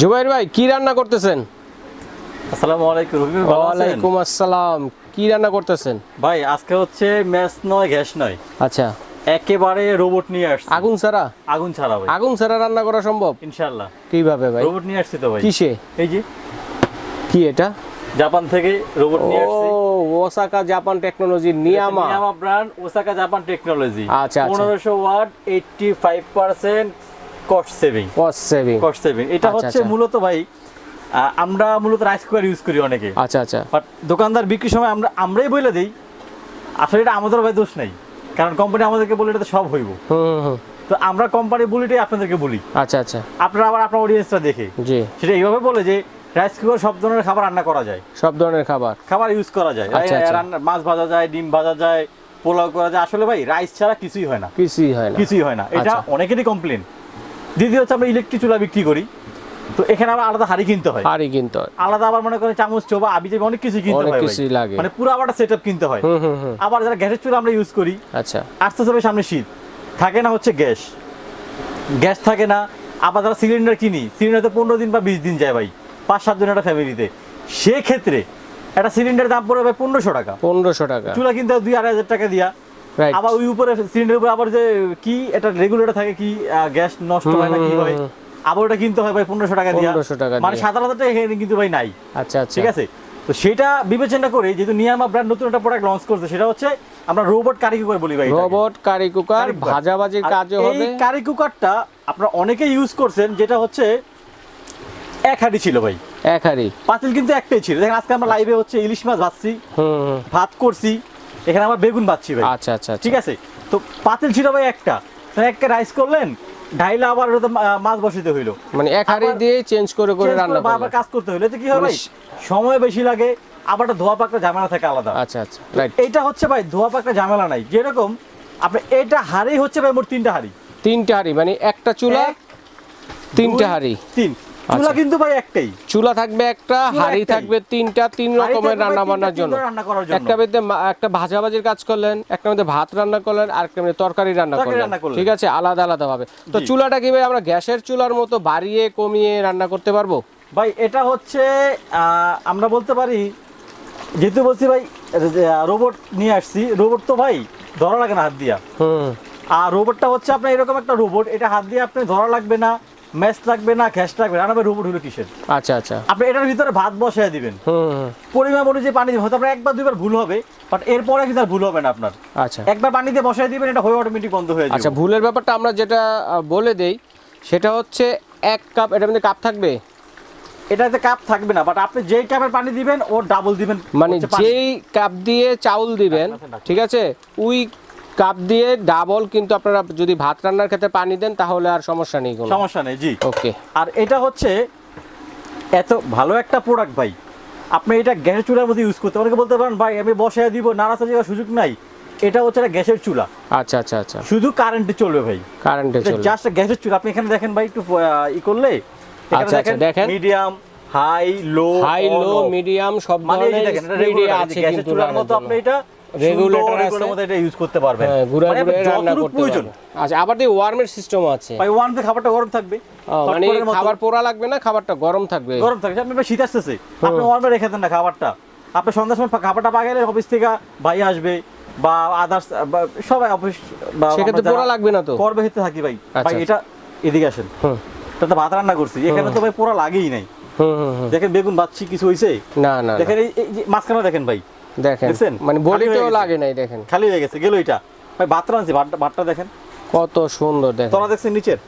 জুবাইর ভাই কি রান্না করতেছেন? আসসালামু আলাইকুম রবি ভাই, ভালো আছেন? ওয়ালাইকুম আসসালাম। কি রান্না করতেছেন? ভাই আজকে হচ্ছে ম্যাচ নয় গ্যাস নয়। আচ্ছা। একেবারে রোবট নিয়ে আসছি। আগুন ছাড়া? আগুন ছাড়া ভাই। আগুন ছাড়া রান্না করা সম্ভব? ইনশাআল্লাহ। কীভাবে ভাই? রোবট নিয়ে আসছি তো ভাই। কিসে? এই যে। কি এটা? জাপান থেকে রোবট নিয়ে আসছি। Osaka Japan technology Niyama. Niyama brand Osaka Japan technology. আচ্ছা, আচ্ছা। পনেরোশো watt eighty five percent cost saving cost saving cost saving এটা আচ্ছা, হচ্ছে আচ্ছা। মূলত ভাই আমরা মূলত রাইস কুকার ইউজ করি অনেকে। আচ্ছা আচ্ছা। বাট দোকানদার বিক্রির সময় আমরা আমরাই বলে দিই আসলে এটা আমাদের ভাই দোষ নাই। কারণ কোম্পানি আমাদেরকে বলে এটা সব হইব। তো আমরা কোম্পানি বলিটাই আপনাদেরকে বলি। আচ্ছা আচ্ছা। আপনারা আবার আপনার অডিয়েন্সটা দেখে। জি। সেটা এইভাবে বলে যে রাইস কুকার সব ধরনের খাবার রান্না করা যায়। সব ধরনের খাবার। খাবার ইউজ করা যায়। আচ্ছা। রান্না মাছ ভাজা যায় ডিম ভাজা যায় পোলাও করা যায়। আসলে ভাই রাইস ছাড়া কিছুই হয় না। কিছুই হয় না। কিছুই হয় না। এটা। অনেকেরই কমপ্লেন দ্বিতীয় হচ্ছে আমরা ইলেকট্রিক চুলা বিক্রি করি। তো এখানে আবার আলাদা হাড়ি কিনতে হয়। হাড়ি কিনতে হয়। আলাদা আবার মনে করেন চামচ চোবা আবি যাবে অনেক কিছু কিনতে হয় ভাই। কিছুই লাগে। মানে পুরো আবার সেট কিনতে হয়। আবার যারা গ্যাসের চুলা আমরা ইউজ করি আচ্ছা। আস্তে আস্তে সামনে শীত। থাকে না হচ্ছে গ্যাস। গ্যাস থাকে না। আবার যারা সিলিন্ডার কিনি সিলিন্ডার তো পনেরো দিন বা বিশ দিন যায় ভাই। পাঁচ সাত জন একটা ফ্যামিলিতে সেক্ষেত্রে একটা সিলিন্ডার দাম পড়বে পনেরোশো টাকা। পনেরোশো টাকা। চুলা কিনতে দুই আড়াই হাজার টাকা দিয়া। আবার ওই উপরে সিলিন্ডারের উপরে আবার যে কি এটা রেগুলেটর থাকে কি গ্যাস নষ্ট হয় না কি হয় আবার ওটা কিনতে হয় ভাই পনেরোশো টাকা দিয়া। 1500 টাকা মানে। সাত হাজার টাকা এখানে কিন্তু ভাই নাই। আচ্ছা আচ্ছা। ঠিক আছে? তো সেটা বিবেচনা করে যেহেতু নিয়ামা ব্র্যান্ড নতুন একটা প্রোডাক্ট লঞ্চ করছে সেটা হচ্ছে আমরা রোবট কারি কুকার বলি ভাই robot curry cooker curry cooker. ভাজাভাজির কাজে এই কারি কুকারটা আপনারা অনেকে ইউজ করছেন যেটা হচ্ছে এক হাঁড়ি ছিল ভাই। এক হাড়ি। পাতিল কিন্তু একটাই ছিল। দেখেন আজকে আমরা লাইভে হচ্ছে ইলিশ মাছ ভাজছি ভাত করছি এখানে আমরা বেগুন ভাজছি ভাই। আচ্ছা আচ্ছা আচ্ছা। ঠিক আছে? তো পাতিল ছিল ভাই একটা। তো একটা রাইস করলেন ঢাইলা আবার মাছ বসাতে হইল। মানে এক হাড়ি দিয়ে চেঞ্জ করে করে রান্না করবে কাজ করতে হইল। তো কি হয় মানে ভাই সময় বেশি লাগে আবার একটা ধোয়া পাকটা ঝামেলা থাকে আলাদা। আচ্ছা আচ্ছা রাইট এইটা হচ্ছে ভাই ধোয়া পাকটা ঝামেলা নাই। যেরকম আপনি এটা হাড়ি হচ্ছে ভাই মোট তিনটা হাড়ি। তিনটা হাড়ি মানে একটা চুলা তিনটা হাড়ি। তিন। চুলা আচ্ছা। কিন্তু ভাই একটাই। চুলা থাকবে একটা হাড়ি থাকবে তিনটা তিন রকমের রান্না বান্নার জন্য। একটা মধ্যে একটা ভাজাভাজির কাজ করলেন একটা মধ্যে ভাত রান্না করলেন আর একটা মধ্যে তরকারি রান্না করলেন। ঠিক আছে? আলাদা আলাদা ভাবে। তো চুলাটা কি ভাই আমরা গ্যাসের চুলার মতো বাড়িয়ে কমিয়ে রান্না করতে পারব? ভাই এটা হচ্ছে আমরা বলতে পারি যেহেতু বলছি ভাই রোবট নিয়ে আসছি রোবট তো ভাই ধরা লাগে না হাত দিয়া। হুম। আর রোবটটা হচ্ছে আপনার এরকম একটা রোবট এটা হাত দিয়ে আপনি ধরা লাগবে না ম্যাচ লাগবে না গ্যাস লাগবে না আর রোবট হলো কিসের? আচ্ছা আচ্ছা। আপনি এটার ভিতরে ভাত বসায় দিবেন। পরিমাণ অনুযায়ী পানি দিবেন হয়তো আপনার একবার দুইবার ভুল হবে বাট এরপরে কিন্তু আর ভুল হবে না আপনার। আচ্ছা। একবার পানি দিয়ে বসায় দিবেন এটা হয়ে অটোমেটিক বন্ধ হয়ে যাবে। আচ্ছা ভুলের ব্যাপারটা আমরা যেটা বলে দেই সেটা হচ্ছে এক কাপ এটার মধ্যে কাপ থাকবে? এটাতে কাপ থাকবে না বাট আপনি যেই কাপের পানি দিবেন ওর ডাবল দিবেন মানে যেই কাপ দিয়ে চাউল দিবেন ঠিক আছে? ওই কাপ দিয়ে ডাবল কিন্তু আপনারা যদি ভাত রান্নার ক্ষেত্রে পানি দেন তাহলে আর সমস্যা নেই কোনো। সমস্যা নেই জি। ওকে আর এটা হচ্ছে এত ভালো একটা প্রোডাক্ট ভাই। আপনি এটা গ্যাসের চুলার মধ্যে ইউজ করতে অনেকে বলতে পারেন ভাই আমি বসায় দিব নাড়াচাড়ি দেওয়ার সুযোগ নাই। এটা হচ্ছে একটা গ্যাসের চুলা। আচ্ছা আচ্ছা আচ্ছা। শুধু কারেন্টে চলবে ভাই। কারেন্টে চলবে। জাস্ট গ্যাসের চুলা। আপনি এখানে দেখেন ভাই একটু ই করলে আচ্ছা, আচ্ছা, দেখেন। Medium high low high low medium সব মানে ধরনের দেখেন এটা রেগুলার আছে গ্যাসের কিন্তু চুলার মতো আপনি এটা রেগুলেটর আছে মধ্যে এটা ইউজ করতে পারবেন। হ্যাঁ ঘুরে মানে ঘুরে রান্না করতে প্রয়োজন। আচ্ছা আবার দিয়ে ওয়ার্মের সিস্টেমও আছে। ভাই দিয়ে খাবারটা গরম থাকবে। মানে খাবার পোড়া লাগবে না খাবারটা গরম থাকবে? গরম থাকে আপনি শীত আসতেছে। আপনি ওয়ার্মে রেখে দেন না খাবারটা। আপনি সন্ধ্যার সময় খাবারটা পাকাইলে অফিস থেকে ভাই আসবে বা আদার্স সবাই অফিস সেক্ষেত্রে পোড়া লাগবে না তো? করবে হেতে থাকি ভাই। আচ্ছা, ভাই এটা এদিকে আসেন। তাতে ভাত রান্না করছি। এখানে তো ভাই পোড়া লাগেই নাই। দেখেন বেগুন বাচ্ছি কিছু হইছে? না না। দেখেন এই এই মাঝখানে দেখেন ভাই। দেখেন মানে বডিতেও লাগে নাই দেখেন। খালি হয়ে গেছে গেল এটা। ভাই ভাত রাঁধছি ভাতটা দেখেন। কত সুন্দর দেখেন। তলা দেখছেন নিচের?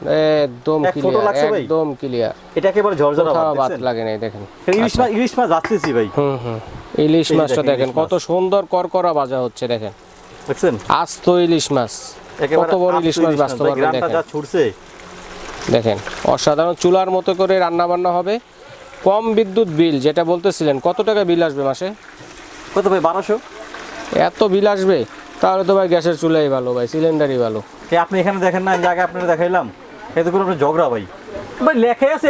একদম ক্লিয়ার একদম ক্লিয়ার এটা একেবারে ঝরঝরা ভাত দেখছেন? লাগে নাই দেখেন। ইলিশ মাছ ইলিশ মাছ যাচ্ছেছি ভাই। হুম হুম। ইলিশ মাছটা দেখেন কত সুন্দর করকরা ভাজা হচ্ছে দেখেন। দেখছেন? আস্ত ইলিশ মাছ। কত বড় ইলিশ মাছ ভাই, বাস্তবায়ন দেখেন। যা ছুটছে। দেখেন অসাধারণ চুলার মতো করে রান্না বান্না হবে। কম বিদ্যুৎ বিল যেটা বলতেছিলেন কত টাকা বিল আসবে মাসে? কত ভাই বারোশো? এত বিল আসবে? তাহলে তো ভাই গ্যাসের চুলাই ভালো ভাই সিলিন্ডারই ভালো। আপনি এখানে দেখেন না জায়গা আপনার দেখাইলাম। এতে কোনো আপনার ঝগড়া ভাই। ভাই লেখা আছে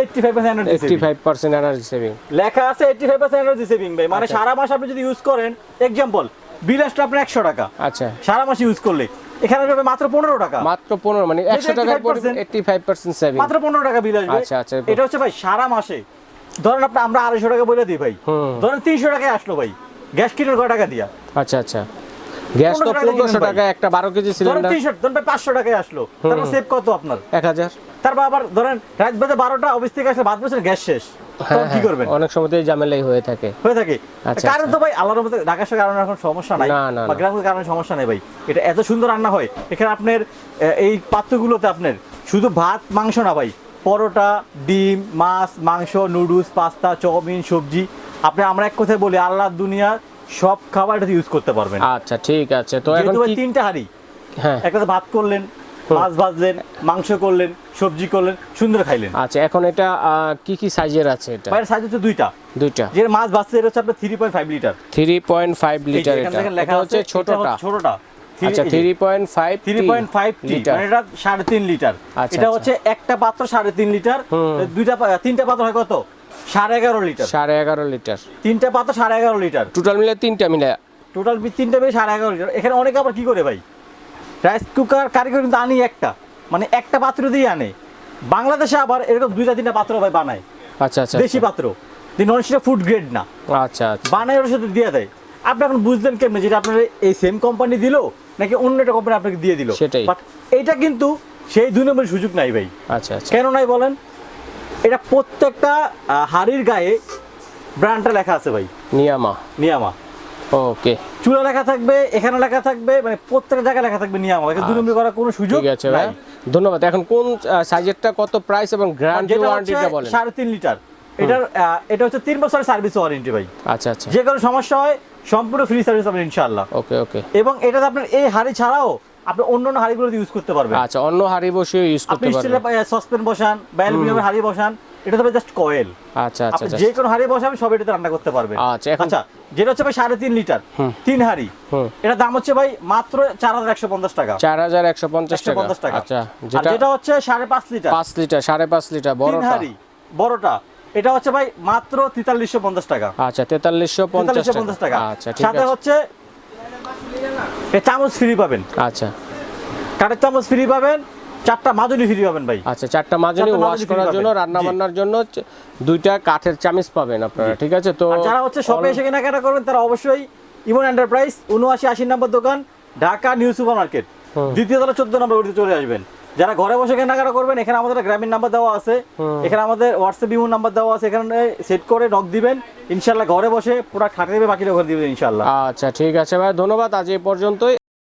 এনার্জি এনার্জি সেভিং লেখা আছে এনার্জি সেভিং ভাই। মানে আচ্ছা। সারা মাস আপনি যদি ইউজ করেন বিল আসলে আপনার একশো টাকা। আচ্ছা। সারা মাস ইউজ করলে। এখানে আসবে মাত্র পনেরো টাকা। মাত্র পনেরো মানে একশো টাকার 85% ফাইভ পার্সেন্ট সেভিং মাত্র পনেরো টাকা বিল আসবে। আচ্ছা, আচ্ছা। এটা হচ্ছে ভাই সারা মাসে। ধরেন আপনি আমরা আড়াইশো টাকা বলে দিই ভাই। ধরেন তিনশো টাকায় আসলো ভাই। গ্যাস কিলোর কয় টাকা দিয়া? আচ্ছা আচ্ছা। গ্যাস তো 15 টাকা পনেরোশো টাকা একটা বারো কেজি সিলিন্ডার তিনশো ধরেন পাঁচশো টাকায় আসলো। তারপর সেভ কত আপনার? এক হাজার। তারপর আবার ধরেন রাত বাজে বারোটা অফিস থেকে আসলে বাদ বছর গ্যাস শেষ। হ্যাঁ তখন কি করবেন? অনেক সময় ঝামেলাই হয়ে থাকে। হয়ে থাকে। আচ্ছা, কারণ তো ভাই আল্লাহর মধ্যে ঢাকা শহরের কারণে এখন সমস্যা নাই। বা গ্রামের কারণে সমস্যা নেই ভাই। এটা এত সুন্দর রান্না হয়। এখানে আপনার এই পাত্রগুলোতে আপনার শুধু ভাত মাংস না ভাই। পরোটা ডিম মাছ মাংস নুডলস পাস্তা চাউমিন সবজি। আপনি আমরা এক কথায় বলি আল্লাহ দুনিয়ার সব খাবার এটাতে ইউজ করতে পারবেন। আচ্ছা ঠিক আছে। তো এখন কি তিনটা হাড়ি। হ্যাঁ। একটাতে ভাত করলেন মাছ ভাজলেন মাংস করলেন সবজি করলেন সুন্দর খাইলেন। আচ্ছা এখন এটা কি কি সাইজের আছে এটা? বাইরের সাইজ হচ্ছে দুইটা। দুইটা। যে মাছ ভাজছে এটা হচ্ছে আপনার three point five litre three point five litre এটা। লেখা এটা হচ্ছে ছোটটা। ছোটটা আচ্ছা three point five three point five litre মানে এটা সাড়ে তিন লিটার আচ্ছা, এটা আচ্ছা। হচ্ছে একটা পাত্র সাড়ে তিন লিটার দুইটা তিনটা পাত্র হয় কত? সাড়ে এগারো লিটার। সাড়ে এগারো লিটার। তিনটা পাত্র সাড়ে এগারো লিটার। টোটাল মিলে তিনটা মিলে। টোটাল তিনটা সাড়ে এগারো লিটার। এখানে অনেকে আবার কি করে ভাই? রাইস কুকার কারিগর কিন্তু আনি একটা। মানে একটা পাত্র দিয়ে আনে। বাংলাদেশে আবার এরকম দুইটা তিনটা পাত্র ভাই বানায়। আচ্ছা আচ্ছা দেশি পাত্র। নন ফুড গ্রেড না। আচ্ছা আচ্ছা। বানায় ওর সাথে দিয়ে দেয়। আপনি এখন বুঝলেন কেমনে যেটা আপনার এই সেম কোম্পানি দিল নাকি অন্য একটা কোম্পানি আপনাকে দিয়ে দিল? সেটাই। বাট এটা কিন্তু সেই দুই নম্বর সুযোগ নাই ভাই। আচ্ছা আচ্ছা। কেন নাই বলেন? এটা প্রত্যেকটা হাড়ির গায়ে ব্র্যান্ডটা লেখা আছে ভাই। নিয়ামা। নিয়ামা। ওকে। চুলা লেখা থাকবে এখানে লেখা থাকবে মানে প্রত্যেকটা জায়গায় লেখা থাকবে নিয়ামা। এখানে নম্বর করার কোনো সুযোগ ঠিক আছে ভাই। ধন্যবাদ। এখন কোন সাইজেরটা কত প্রাইস এবং গ্যারান্টি ওয়ারেন্টিটা বলেন? সাড়ে তিন লিটার। এটার এটা হচ্ছে তিন বছরের সার্ভিস ওয়ারেন্টি ভাই। আচ্ছা আচ্ছা। যে কোনো সমস্যা হয় সম্পূর্ণ ফ্রি সার্ভিস পাবেন ইনশাআল্লাহ। ওকে ওকে। এবং এটাতে আপনার এই হাড়ি ছাড়াও আপনি অন্য অন্য হাড়িগুলোতে ইউজ করতে পারবেন। আচ্ছা অন্য হাড়ি বসিয়ে ইউজ আপনি করতে স্টিলের পারবেন। সসপেন বসান বা অ্যালুমিনিয়ামের হাড়ি বসান এটা তবে জাস্ট কয়েল আচ্ছা আচ্ছা আপনি যে কোনো হাড়ি বসাবেন সব এটাতে রান্না করতে পারবেন। আচ্ছা, এখন- আচ্ছা যেটা হচ্ছে ভাই সাড়ে তিন লিটার তিন হাড়ি। এটা দাম হচ্ছে ভাই মাত্র চার হাজার একশো পঞ্চাশ টাকা। চার হাজার একশো পঞ্চাশ টাকা। আচ্ছা যেটা যেটা হচ্ছে সাড়ে পাঁচ লিটার। পাঁচ লিটার সাড়ে পাঁচ লিটার বড়টা। হাড়ি বড়টা। এটা হচ্ছে ভাই মাত্র তেতাল্লিশশো পঞ্চাশ টাকা। আচ্ছা তেতাল্লিশশো পঞ্চাশ টাকা। আচ্ছা সাথে হচ্ছে চামচ ফ্রি পাবেন। আচ্ছা। কাঠের চামচ ফ্রি পাবেন চারটা মাজনি ফ্রি পাবেন ভাই। আচ্ছা চারটা মাজনি ওয়াশ করার জন্য। রান্না বান্নার জন্য দুইটা কাঠের চামচ পাবেন আপনারা ঠিক আছে? তো যারা হচ্ছে শপে এসে কেনাকাটা করবেন তারা অবশ্যই ইমন এন্টারপ্রাইজ উনআশি আশি নম্বর দোকান ঢাকা নিউ সুপার মার্কেট। দ্বিতীয় তলা চোদ্দ নম্বর চলে আসবেন। যারা ঘরে বসে কেনাকাটা করবেন এখানে আমাদের গ্রামীণ নাম্বার দেওয়া আছে। এখানে আমাদের হোয়াটসঅ্যাপ ইমো নাম্বার দেওয়া আছে। এখানে সেট করে নক দিবেন। ইনশাল্লাহ ঘরে বসে পুরো খাটে দেবে বাকিটা ঘরে দিবেন ইনশাল্লাহ আচ্ছা ঠিক আছে ভাই ধন্যবাদ। আজ এই পর্যন্তই।